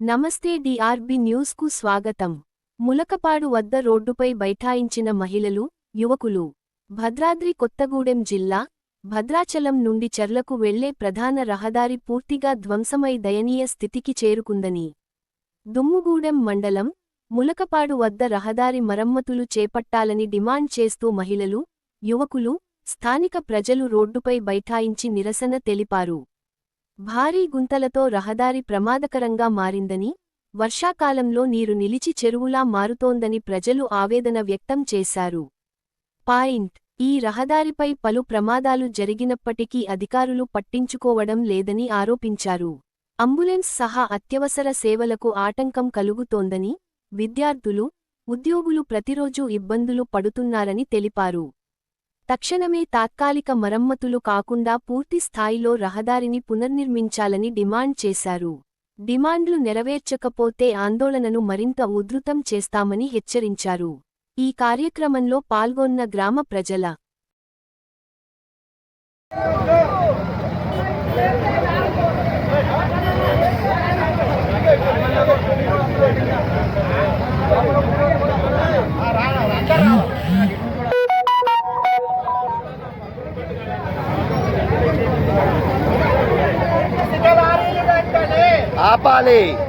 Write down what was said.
నమస్తే డిఆర్బి న్యూస్కు స్వాగతం. ములకపాడు వద్ద రోడ్డుపై బైఠాయించిన మహిళలు యువకులు. భద్రాద్రి కొత్తగూడెం జిల్లా భద్రాచలం నుండి చెర్లకు వెళ్ళే ప్రధాన రహదారి పూర్తిగా ధ్వంసమై దయనీయ స్థితికి చేరుకుందని. దుమ్ముగూడెం మండలం ములకపాడు వద్ద రహదారి మరమ్మతులు చేపట్టాలని డిమాండ్ చేస్తూ మహిళలు యువకులు స్థానిక ప్రజలు రోడ్డుపై బైఠాయించి నిరసన తెలిపారు. భారీ గుంతలతో రహదారి ప్రమాదకరంగా మారిందని వర్షాకాలంలో నీరు నిలిచి చెరువులా మారుతోందని ప్రజలు ఆవేదన వ్యక్తం చేశారు. పాయింట్. ఈ రహదారిపై పలు ప్రమాదాలు జరిగినప్పటికీ అధికారులు పట్టించుకోవడం లేదని ఆరోపించారు. అంబులెన్స్ సహా అత్యవసర సేవలకు ఆటంకం కలుగుతోందని విద్యార్థులు ఉద్యోగులు ప్రతిరోజూ ఇబ్బందులు పడుతున్నారని తెలిపారు. తక్షణమే తాత్కాలిక మరమ్మతులు కాకుండా పూర్తి స్థాయిలో రహదారిని పునర్నిర్మించాలని డిమాండ్ చేశారు. డిమాండ్లు నెరవేర్చకపోతే ఆందోళనను మరింత ఉధృతం చేస్తామని హెచ్చరించారు. ఈ కార్యక్రమంలో పాల్గొన్న గ్రామ ప్రజల ఆపాలి లారీలు వెంటనే